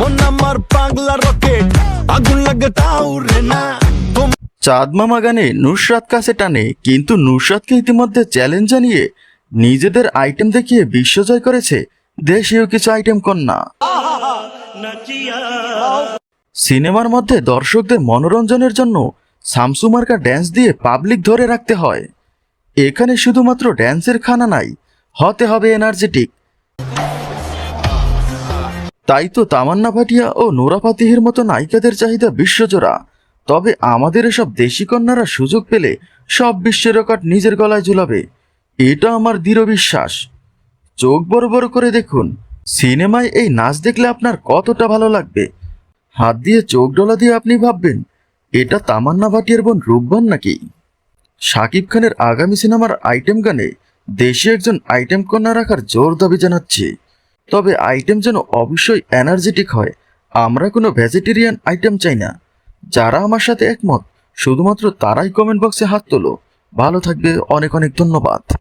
মন আমার পাগলা আগুন লাগে তাও রে না। চাঁদ মামা গানে নুসরাত কাছে টানে, কিন্তু নুসরাতকে ইতিমধ্যে চ্যালেঞ্জ জানিয়ে নিজেদের আইটেম দেখিয়ে বিশ্বজয় করেছে দেশীয় কিছু আইটেম কন্যা। সিনেমার মধ্যে দর্শকদের মনোরঞ্জনের জন্য সামসু মার্কা ড্যান্স দিয়ে পাবলিক ধরে রাখতে হয়। এখানে শুধুমাত্র ড্যান্সের খানা নাই, হতে হবে এনার্জেটিক। তাই তো তামান্না ভাটিয়া ও নোরা ফাতিহির মতো নায়িকাদের চাহিদা বিশ্বজোড়া। তবে আমাদের এসব দেশি কন্যারা সুযোগ পেলে সব বিশ্ব রেকর্ড নিজের গলায় ঝুলাবে। এটা আমার দৃঢ় বিশ্বাস। চোখ বড় বড় করে দেখুন। সিনেমায় এই নাচ দেখলে আপনার কতটা ভালো লাগবে? হাত দিয়ে চোখ ডলা দিয়ে আপনি ভাববেন, এটা তামান্না ভাটিয়ার বোন রূপবান নাকি? শাকিব খানের আগামী সিনেমার আইটেম গানে দেশে একজন আইটেম কন্যা রাখার জোর দাবি জানাচ্ছি। তবে আইটেম যেন অবশ্যই এনার্জেটিক হয়। আমরা কোনো ভেজিটেরিয়ান আইটেম চাই না। যারা আমার সাথে একমত, শুধুমাত্র তারাই কমেন্ট বক্সে হাত তোলো। ভালো থাকবে, অনেক অনেক ধন্যবাদ।